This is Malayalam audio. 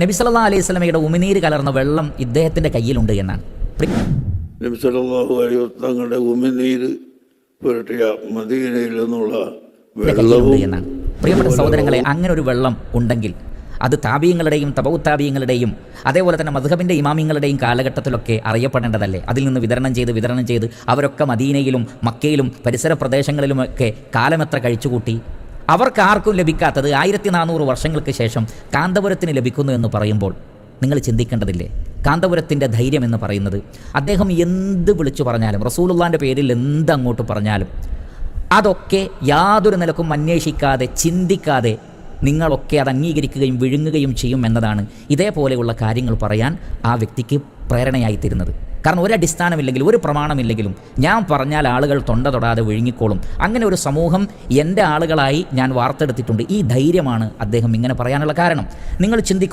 നബി സല്ലാ അലൈഹി സ്വലമയുടെ ഉമിനീര് കലർന്ന വെള്ളം ഇദ്ദേഹത്തിന്റെ കയ്യിലുണ്ട് എന്നാണ്. നബി അലൈഹി തങ്ങളുടെ ഉമിനീര് പുരട്ടിയ മദീനയിൽ നിന്നുള്ള വെള്ളവും എന്നാണ്. പ്രിയപ്പെട്ട സഹോദരങ്ങളെ അങ്ങനെ ഒരു വെള്ളം ഉണ്ടെങ്കിൽ അത് താപീയങ്ങളുടെയും തപൗത്താപീയങ്ങളുടെയും അതേപോലെ തന്നെ മധുഹബിന്റെ ഇമാമിങ്ങളുടെയും കാലഘട്ടത്തിലൊക്കെ അറിയപ്പെടേണ്ടതല്ലേ? അതിൽ നിന്ന് വിതരണം ചെയ്ത് വിതരണം ചെയ്ത് അവരൊക്കെ മദീനയിലും മക്കയിലും പരിസര പ്രദേശങ്ങളിലുമൊക്കെ കാലമെത്ര കഴിച്ചുകൂട്ടി? അവർക്ക് ആർക്കും ലഭിക്കാത്തത് ആയിരത്തി നാനൂറ് വർഷങ്ങൾക്ക് ശേഷം കാന്തപുരത്തിന് ലഭിക്കുന്നു എന്ന് പറയുമ്പോൾ നിങ്ങൾ ചിന്തിക്കേണ്ടതില്ലേ? കാന്തപുരത്തിന്റെ ധൈര്യം എന്ന് പറയുന്നത് അദ്ദേഹം എന്ത് വിളിച്ചു പറഞ്ഞാലും റസൂലുള്ളാന്റെ പേരിൽ എന്ത് അങ്ങോട്ട് പറഞ്ഞാലും അതൊക്കെ യാതൊരു നിലക്കും അന്വേഷിക്കാതെ ചിന്തിക്കാതെ നിങ്ങളൊക്കെ അത് അംഗീകരിക്കുകയും വിഴുങ്ങുകയും ചെയ്യും എന്നതാണ് ഇതേപോലെയുള്ള കാര്യങ്ങൾ പറയാൻ ആ വ്യക്തിക്ക് പ്രേരണയായിത്തീരുന്നത് കാരണം ഒരു അടിസ്ഥാനമില്ലെങ്കിലും ഒരു പ്രമാണമില്ലെങ്കിലും ഞാൻ പറഞ്ഞാൽ ആളുകൾ തൊണ്ട തൊടാതെ വിഴുങ്ങിക്കോളും. അങ്ങനെ ഒരു സമൂഹം എന്റെ ആളുകളായി ഞാൻ വാർത്തെടുത്തിട്ടുണ്ട്. ഈ ധൈര്യമാണ് അദ്ദേഹം ഇങ്ങനെ പറയാനുള്ള കാരണം. നിങ്ങൾ ചിന്തിക്കും